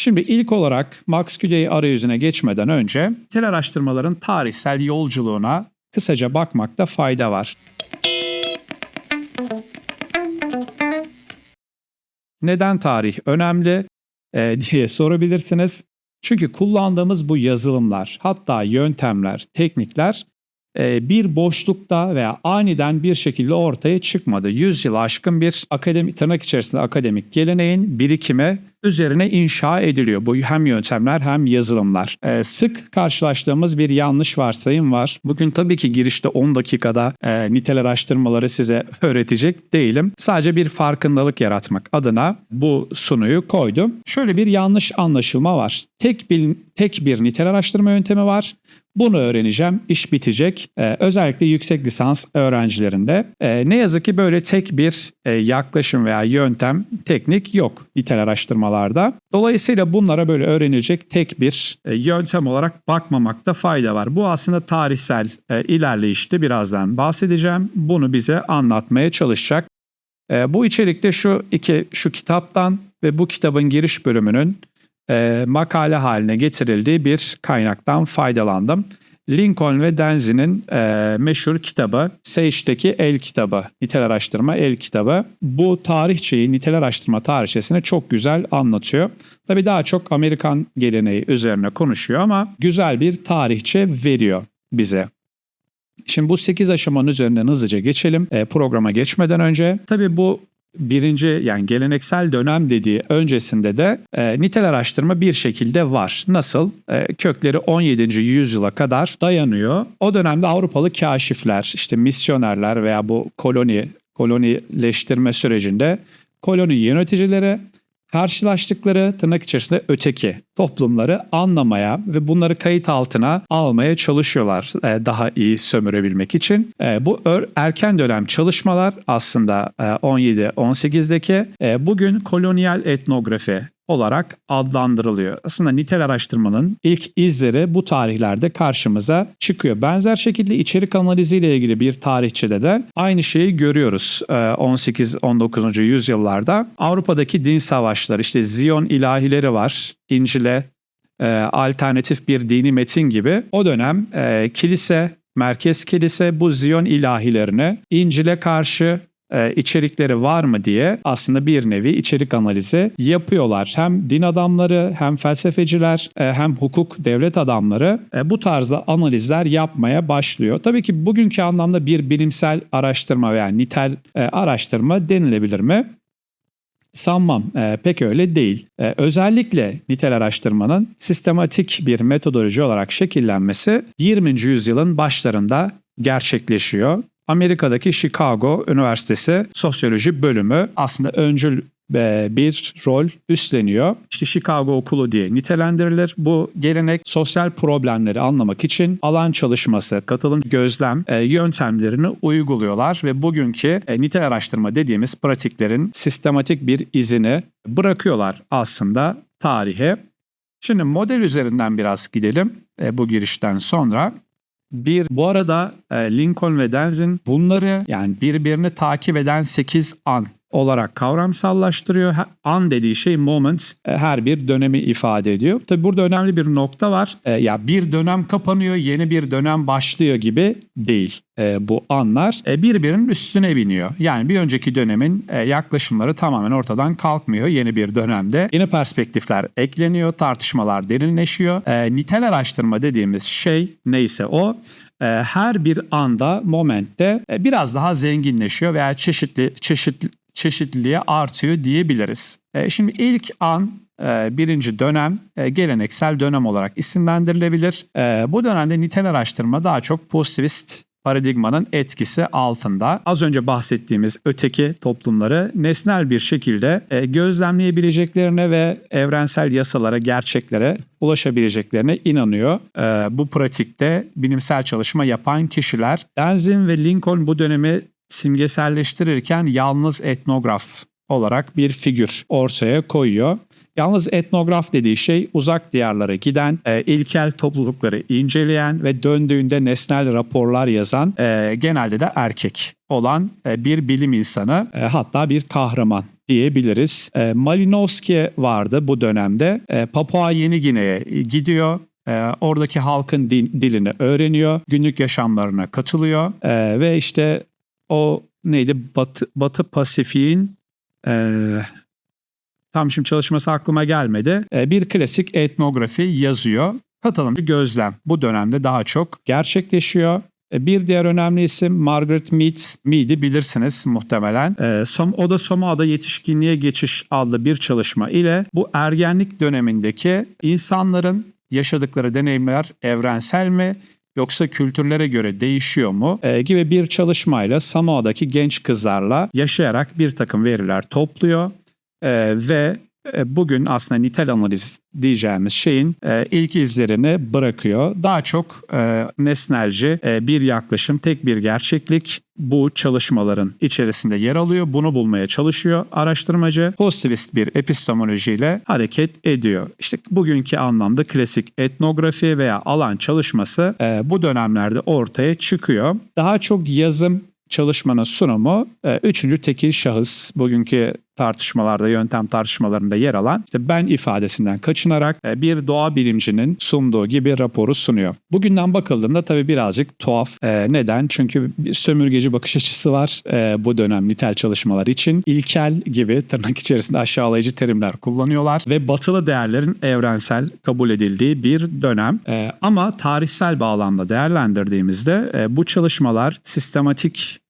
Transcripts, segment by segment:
Şimdi ilk olarak Max Küle'yi arayüzüne geçmeden önce nitel araştırmaların tarihsel yolculuğuna kısaca bakmakta fayda var. Neden tarih önemli e, diye sorabilirsiniz. Çünkü kullandığımız bu yazılımlar, hatta yöntemler, teknikler e, bir boşlukta veya aniden bir şekilde ortaya çıkmadı. Yüzyıl aşkın bir akademik tırnak içerisinde akademik geleneğin birikime üzerine inşa ediliyor. Bu hem yöntemler hem yazılımlar. Ee, sık karşılaştığımız bir yanlış varsayım var. Bugün tabii ki girişte 10 dakikada e, nitel araştırmaları size öğretecek değilim. Sadece bir farkındalık yaratmak adına bu sunuyu koydum. Şöyle bir yanlış anlaşılma var. Tek bir, tek bir nitel araştırma yöntemi var. Bunu öğreneceğim. İş bitecek. Ee, özellikle yüksek lisans öğrencilerinde. Ee, ne yazık ki böyle tek bir e, yaklaşım veya yöntem, teknik yok nitel araştırmalarda. Dolayısıyla bunlara böyle öğrenilecek tek bir e, yöntem olarak bakmamakta fayda var. Bu aslında tarihsel e, ilerleyişte birazdan bahsedeceğim. Bunu bize anlatmaya çalışacak. E, bu içerikte şu iki şu kitaptan ve bu kitabın giriş bölümünün makale haline getirildiği bir kaynaktan faydalandım. Lincoln ve Denzi'nin e, meşhur kitabı, Sage'deki El kitabı, nitel araştırma el kitabı. Bu tarihçeyi, nitel araştırma tarihçesini çok güzel anlatıyor. Tabii daha çok Amerikan geleneği üzerine konuşuyor ama güzel bir tarihçe veriyor bize. Şimdi bu 8 aşamanın üzerinden hızlıca geçelim e, programa geçmeden önce. Tabii bu birinci yani geleneksel dönem dediği öncesinde de e, nitel araştırma bir şekilde var. Nasıl? E, kökleri 17. yüzyıla kadar dayanıyor. O dönemde Avrupalı kaşifler, işte misyonerler veya bu koloni kolonileştirme sürecinde koloni yöneticileri karşılaştıkları tırnak içerisinde öteki toplumları anlamaya ve bunları kayıt altına almaya çalışıyorlar e, daha iyi sömürebilmek için. E, bu erken dönem çalışmalar aslında 17-18'deki e, bugün kolonyal etnografi olarak adlandırılıyor. Aslında nitel araştırmanın ilk izleri bu tarihlerde karşımıza çıkıyor. Benzer şekilde içerik analiziyle ilgili bir tarihçede de aynı şeyi görüyoruz 18-19. Ee, yüzyıllarda. Avrupa'daki din savaşları işte Ziyon ilahileri var. İncil'e e, alternatif bir dini metin gibi. O dönem e, kilise merkez kilise bu Ziyon ilahilerini İncil'e karşı e, içerikleri var mı diye aslında bir nevi içerik analizi yapıyorlar. Hem din adamları hem felsefeciler e, hem hukuk devlet adamları e, bu tarzda analizler yapmaya başlıyor. Tabii ki bugünkü anlamda bir bilimsel araştırma veya nitel e, araştırma denilebilir mi? Sanmam. E, pek öyle değil. E, özellikle nitel araştırmanın sistematik bir metodoloji olarak şekillenmesi 20. yüzyılın başlarında gerçekleşiyor. Amerika'daki Chicago Üniversitesi Sosyoloji bölümü aslında öncül e, bir rol üstleniyor. İşte Chicago okulu diye nitelendirilir. Bu gelenek sosyal problemleri anlamak için alan çalışması, katılım gözlem e, yöntemlerini uyguluyorlar ve bugünkü e, nitel araştırma dediğimiz pratiklerin sistematik bir izini bırakıyorlar aslında tarihe. Şimdi model üzerinden biraz gidelim bu girişten sonra. Bir, bu arada e, Lincoln ve Denzin bunları yani birbirini takip eden 8 an olarak kavramsallaştırıyor. An dediği şey moments e, her bir dönemi ifade ediyor. Tabi burada önemli bir nokta var. E, ya bir dönem kapanıyor, yeni bir dönem başlıyor gibi değil e, bu anlar. Birbirinin üstüne biniyor. Yani bir önceki dönemin yaklaşımları tamamen ortadan kalkmıyor yeni bir dönemde. Yeni perspektifler ekleniyor, tartışmalar derinleşiyor. Nitel araştırma dediğimiz şey neyse o her bir anda, momentte biraz daha zenginleşiyor veya çeşitli çeşitli çeşitliliğe artıyor diyebiliriz. E, şimdi ilk an e, birinci dönem e, geleneksel dönem olarak isimlendirilebilir. Bu dönemde nitel araştırma daha çok pozitivist paradigmanın etkisi altında. Az önce bahsettiğimiz öteki toplumları nesnel bir şekilde gözlemleyebileceklerine ve evrensel yasalara, gerçeklere ulaşabileceklerine inanıyor. Bu pratikte bilimsel çalışma yapan kişiler. Denzin ve Lincoln bu dönemi simgeselleştirirken yalnız etnograf olarak bir figür ortaya koyuyor. Yalnız etnograf dediği şey uzak diyarlara giden, e, ilkel toplulukları inceleyen ve döndüğünde nesnel raporlar yazan, e, genelde de erkek olan e, bir bilim insanı, e, hatta bir kahraman diyebiliriz. E, Malinowski vardı bu dönemde. E, Papua Yeni Gine'ye gidiyor. E, oradaki halkın din- dilini öğreniyor. Günlük yaşamlarına katılıyor. E, ve işte o neydi? Batı, Batı Pasifik'in e, tam şimdi çalışması aklıma gelmedi. E, bir klasik etnografi yazıyor. Katılımcı gözlem bu dönemde daha çok gerçekleşiyor. E, Bir diğer önemli isim Margaret Mead. Mead'i bilirsiniz muhtemelen. E, Som, o da Soma'da Yetişkinliğe Geçiş adlı bir çalışma ile bu ergenlik dönemindeki insanların yaşadıkları deneyimler evrensel mi yoksa kültürlere göre değişiyor mu? E, gibi bir çalışmayla Samoa'daki genç kızlarla yaşayarak bir takım veriler topluyor E, ve bugün aslında nitel analiz diyeceğimiz şeyin e, ilk izlerini bırakıyor. Daha çok e, nesnelci e, bir yaklaşım, tek bir gerçeklik bu çalışmaların içerisinde yer alıyor. Bunu bulmaya çalışıyor araştırmacı. Pozitivist bir epistemolojiyle hareket ediyor. İşte bugünkü anlamda klasik etnografi veya alan çalışması e, bu dönemlerde ortaya çıkıyor. Daha çok yazım çalışmanın sunumu e, üçüncü tekil şahıs bugünkü tartışmalarda, yöntem tartışmalarında yer alan işte ben ifadesinden kaçınarak e, bir doğa bilimcinin sunduğu gibi raporu sunuyor. Bugünden bakıldığında tabii birazcık tuhaf. E, neden? Çünkü bir sömürgeci bakış açısı var e, bu dönem nitel çalışmalar için. İlkel gibi tırnak içerisinde aşağılayıcı terimler kullanıyorlar ve batılı değerlerin evrensel kabul edildiği bir dönem. Ama tarihsel bağlamda değerlendirdiğimizde bu çalışmalar sistematik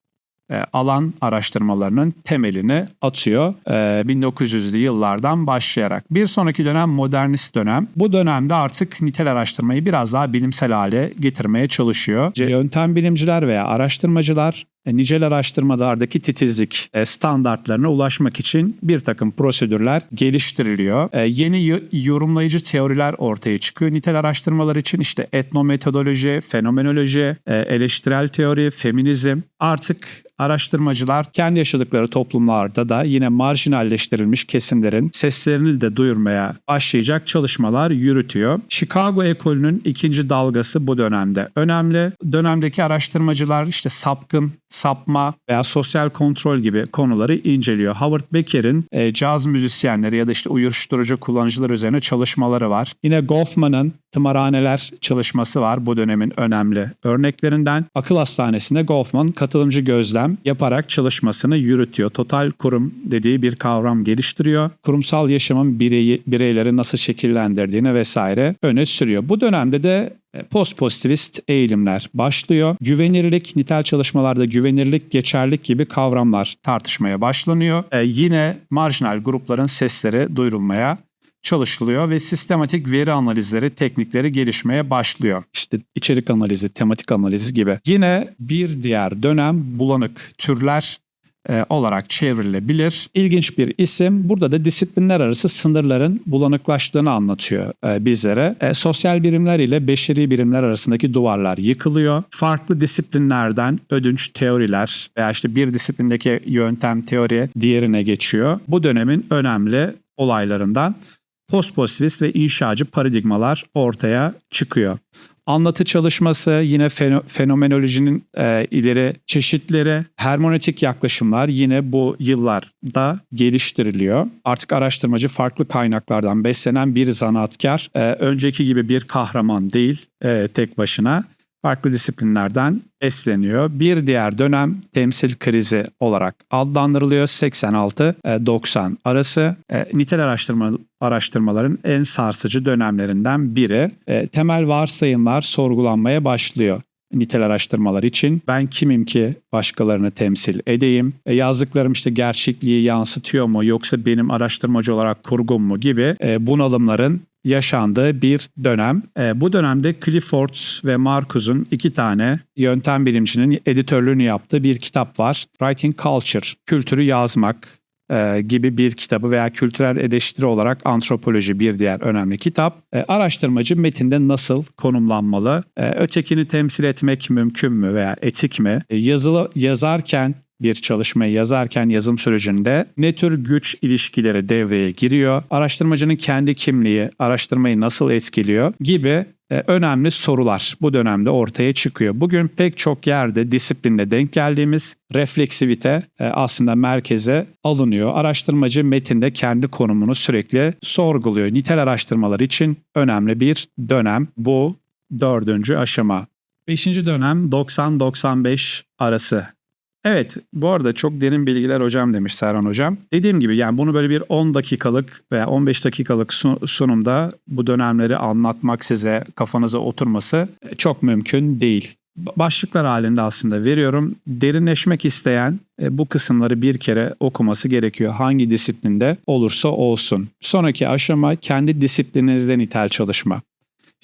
e, alan araştırmalarının temelini atıyor e, 1900'lü yıllardan başlayarak. Bir sonraki dönem modernist dönem. Bu dönemde artık nitel araştırmayı biraz daha bilimsel hale getirmeye çalışıyor. Yöntem bilimciler veya araştırmacılar e, nicel araştırmalardaki titizlik e, standartlarına ulaşmak için bir takım prosedürler geliştiriliyor. E, Yeni yorumlayıcı teoriler ortaya çıkıyor. Nitel araştırmalar için işte etnometodoloji, fenomenoloji, e, eleştirel teori, feminizm artık araştırmacılar kendi yaşadıkları toplumlarda da yine marjinalleştirilmiş kesimlerin seslerini de duyurmaya başlayacak çalışmalar yürütüyor. Chicago ekolünün ikinci dalgası bu dönemde önemli. Dönemdeki araştırmacılar işte sapkın, sapma veya sosyal kontrol gibi konuları inceliyor. Howard Becker'in e, caz müzisyenleri ya da işte uyuşturucu kullanıcılar üzerine çalışmaları var. Yine Goffman'ın tımarhaneler çalışması var bu dönemin önemli örneklerinden. Akıl hastanesinde Goffman katılımcı gözlem yaparak çalışmasını yürütüyor. Total kurum dediği bir kavram geliştiriyor. Kurumsal yaşamın bireyi, bireyleri nasıl şekillendirdiğini vesaire öne sürüyor. Bu dönemde de e, postpozitivist eğilimler başlıyor. Güvenirlik, nitel çalışmalarda güvenirlik, geçerlik gibi kavramlar tartışmaya başlanıyor. E, yine marjinal grupların sesleri duyurulmaya çalışılıyor ve sistematik veri analizleri teknikleri gelişmeye başlıyor. İşte içerik analizi, tematik analizi gibi. Yine bir diğer dönem bulanık türler e, olarak çevrilebilir. İlginç bir isim. Burada da disiplinler arası sınırların bulanıklaştığını anlatıyor e, bizlere. E, sosyal birimler ile beşeri birimler arasındaki duvarlar yıkılıyor. Farklı disiplinlerden ödünç teoriler veya işte bir disiplindeki yöntem teori diğerine geçiyor. Bu dönemin önemli olaylarından postpozitivist ve inşacı paradigmalar ortaya çıkıyor. Anlatı çalışması yine feno- fenomenolojinin e, ileri çeşitleri, hermonetik yaklaşımlar yine bu yıllarda geliştiriliyor. Artık araştırmacı farklı kaynaklardan beslenen bir zanaatkar, e, önceki gibi bir kahraman değil e, tek başına farklı disiplinlerden besleniyor. Bir diğer dönem temsil krizi olarak adlandırılıyor. 86-90 arası e, nitel araştırma araştırmaların en sarsıcı dönemlerinden biri. E, temel varsayımlar sorgulanmaya başlıyor nitel araştırmalar için. Ben kimim ki başkalarını temsil edeyim? E, yazdıklarım işte gerçekliği yansıtıyor mu yoksa benim araştırmacı olarak kurgum mu gibi e, bunalımların yaşandığı bir dönem. E, bu dönemde Clifford ve Marcus'un iki tane yöntem bilimcinin editörlüğünü yaptığı bir kitap var. Writing Culture, Kültürü Yazmak e, gibi bir kitabı veya kültürel eleştiri olarak antropoloji bir diğer önemli kitap. E, araştırmacı metinde nasıl konumlanmalı? E, ötekini temsil etmek mümkün mü veya etik mi? E, yazılı yazarken bir çalışmayı yazarken yazım sürecinde ne tür güç ilişkileri devreye giriyor, araştırmacının kendi kimliği araştırmayı nasıl etkiliyor gibi e, önemli sorular bu dönemde ortaya çıkıyor. Bugün pek çok yerde disiplinde denk geldiğimiz refleksivite e, aslında merkeze alınıyor. Araştırmacı metinde kendi konumunu sürekli sorguluyor. Nitel araştırmalar için önemli bir dönem bu dördüncü aşama. Beşinci dönem 90-95 arası. Evet bu arada çok derin bilgiler hocam demiş Serhan hocam. Dediğim gibi yani bunu böyle bir 10 dakikalık veya 15 dakikalık sunumda bu dönemleri anlatmak size kafanıza oturması e, çok mümkün değil. Başlıklar halinde aslında veriyorum. Derinleşmek isteyen e, bu kısımları bir kere okuması gerekiyor. Hangi disiplinde olursa olsun. Sonraki aşama kendi disiplininizde nitel çalışma.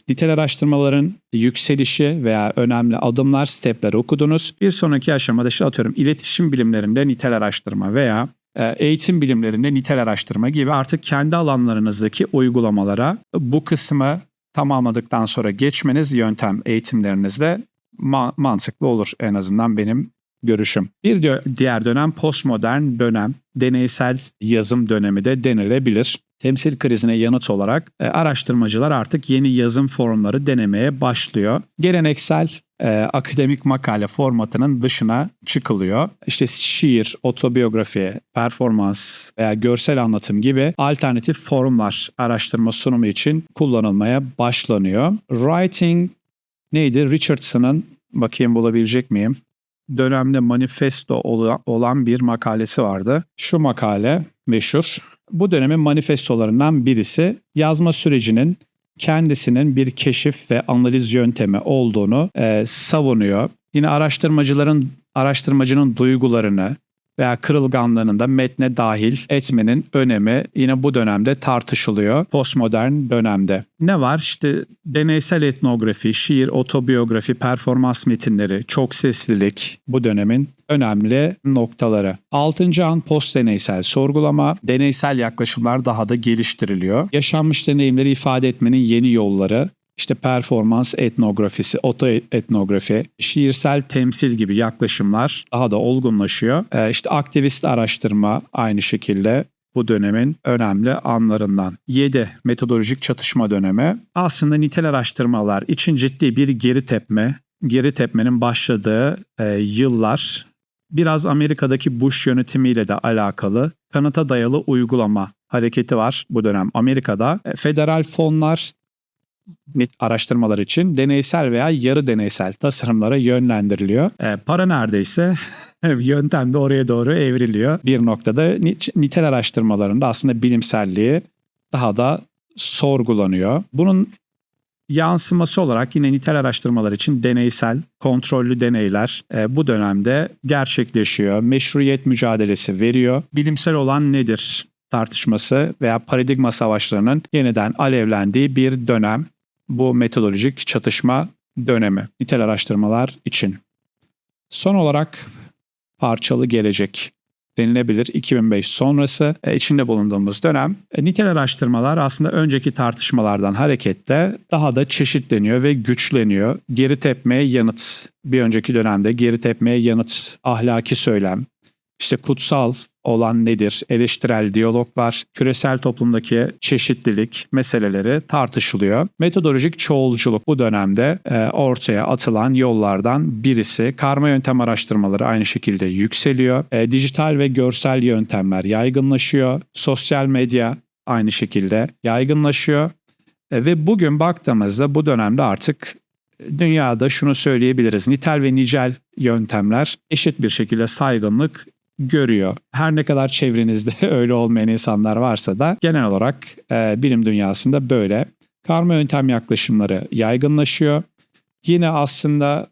Nitel araştırmaların yükselişi veya önemli adımlar, stepler okudunuz. Bir sonraki aşamada işte atıyorum iletişim bilimlerinde nitel araştırma veya e, eğitim bilimlerinde nitel araştırma gibi artık kendi alanlarınızdaki uygulamalara bu kısmı tamamladıktan sonra geçmeniz yöntem eğitimlerinizde ma- mantıklı olur en azından benim görüşüm. Bir diğer dönem postmodern dönem, deneysel yazım dönemi de denilebilir temsil krizine yanıt olarak e, araştırmacılar artık yeni yazım formları denemeye başlıyor. Geleneksel e, akademik makale formatının dışına çıkılıyor. İşte şiir, otobiyografi, performans veya görsel anlatım gibi alternatif formlar araştırma sunumu için kullanılmaya başlanıyor. Writing neydi? Richardson'ın bakayım bulabilecek miyim? Dönemde manifesto olan bir makalesi vardı. Şu makale meşhur. Bu dönemin manifestolarından birisi yazma sürecinin kendisinin bir keşif ve analiz yöntemi olduğunu e, savunuyor. Yine araştırmacıların araştırmacının duygularını, veya kırılganlığının da metne dahil etmenin önemi yine bu dönemde tartışılıyor postmodern dönemde. Ne var? İşte deneysel etnografi, şiir, otobiyografi, performans metinleri, çok seslilik bu dönemin önemli noktaları. Altıncı an post deneysel sorgulama, deneysel yaklaşımlar daha da geliştiriliyor. Yaşanmış deneyimleri ifade etmenin yeni yolları, işte performans etnografisi, oto etnografi, şiirsel temsil gibi yaklaşımlar daha da olgunlaşıyor. Ee, işte aktivist araştırma aynı şekilde bu dönemin önemli anlarından. 7. Metodolojik çatışma dönemi. Aslında nitel araştırmalar için ciddi bir geri tepme, geri tepmenin başladığı e, yıllar biraz Amerika'daki Bush yönetimiyle de alakalı kanıta dayalı uygulama hareketi var bu dönem Amerika'da. E, federal fonlar araştırmalar için deneysel veya yarı deneysel tasarımlara yönlendiriliyor. E, para neredeyse yöntem de oraya doğru evriliyor. Bir noktada nitel araştırmalarında aslında bilimselliği daha da sorgulanıyor. Bunun yansıması olarak yine nitel araştırmalar için deneysel, kontrollü deneyler e, bu dönemde gerçekleşiyor. Meşruiyet mücadelesi veriyor. Bilimsel olan nedir? tartışması veya paradigma savaşlarının yeniden alevlendiği bir dönem bu metodolojik çatışma dönemi nitel araştırmalar için. Son olarak parçalı gelecek denilebilir 2005 sonrası e, içinde bulunduğumuz dönem. E, nitel araştırmalar aslında önceki tartışmalardan hareketle daha da çeşitleniyor ve güçleniyor. Geri tepmeye yanıt, bir önceki dönemde geri tepmeye yanıt, ahlaki söylem, işte kutsal olan nedir? Eleştirel diyaloglar, küresel toplumdaki çeşitlilik meseleleri tartışılıyor. Metodolojik çoğulculuk bu dönemde e, ortaya atılan yollardan birisi. Karma yöntem araştırmaları aynı şekilde yükseliyor. E, dijital ve görsel yöntemler yaygınlaşıyor. Sosyal medya aynı şekilde yaygınlaşıyor. E, ve bugün baktığımızda bu dönemde artık dünyada şunu söyleyebiliriz. Nitel ve nicel yöntemler eşit bir şekilde saygınlık görüyor. Her ne kadar çevrenizde öyle olmayan insanlar varsa da genel olarak e, bilim dünyasında böyle. Karma yöntem yaklaşımları yaygınlaşıyor. Yine aslında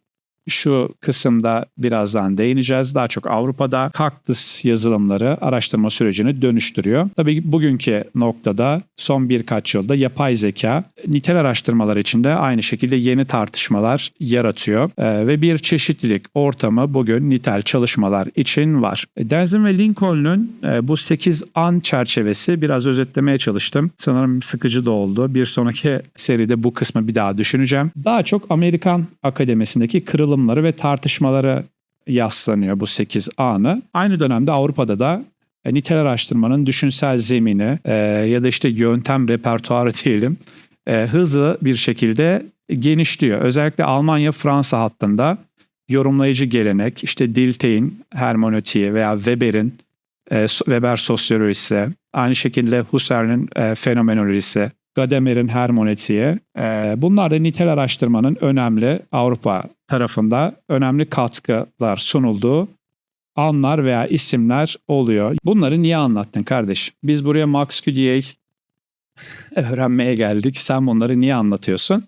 şu kısımda birazdan değineceğiz. Daha çok Avrupa'da kaktüs yazılımları araştırma sürecini dönüştürüyor. Tabii bugünkü noktada son birkaç yılda yapay zeka nitel araştırmalar içinde aynı şekilde yeni tartışmalar yaratıyor. Ee, ve bir çeşitlilik ortamı bugün nitel çalışmalar için var. Denzin ve Lincoln'un e, bu 8 an çerçevesi biraz özetlemeye çalıştım. Sanırım sıkıcı da oldu. Bir sonraki seride bu kısmı bir daha düşüneceğim. Daha çok Amerikan akademisindeki kırılım kırılımları ve tartışmaları yaslanıyor bu 8 A'nı. Aynı dönemde Avrupa'da da e, nitel araştırmanın düşünsel zemini e, ya da işte yöntem repertuarı diyelim e, hızlı bir şekilde genişliyor. Özellikle Almanya Fransa hattında yorumlayıcı gelenek işte Dilthey'in hermeneutiği veya Weber'in e, Weber sosyolojisi, aynı şekilde Husserl'in e, fenomenolojisi, Gadamer'in hermeneutiği. E, bunlar da nitel araştırmanın önemli Avrupa tarafında önemli katkılar sunulduğu anlar veya isimler oluyor. Bunları niye anlattın kardeş? Biz buraya Max Q'yi öğrenmeye geldik. Sen bunları niye anlatıyorsun?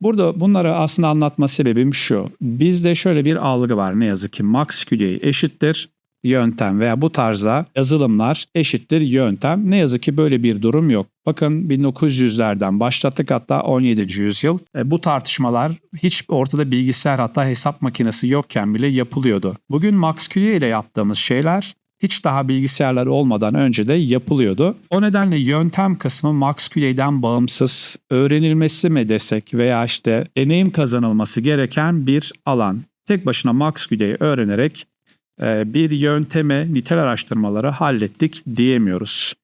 Burada bunları aslında anlatma sebebim şu. Bizde şöyle bir algı var ne yazık ki. Max Q'yi eşittir yöntem veya bu tarzda yazılımlar eşittir yöntem. Ne yazık ki böyle bir durum yok. Bakın 1900'lerden başlattık hatta 17. yüzyıl. E, bu tartışmalar hiç ortada bilgisayar hatta hesap makinesi yokken bile yapılıyordu. Bugün Max Q ile yaptığımız şeyler hiç daha bilgisayarlar olmadan önce de yapılıyordu. O nedenle yöntem kısmı Max Q'den bağımsız öğrenilmesi mi desek veya işte deneyim kazanılması gereken bir alan. Tek başına Max Q'yi öğrenerek bir yönteme nitel araştırmaları hallettik diyemiyoruz.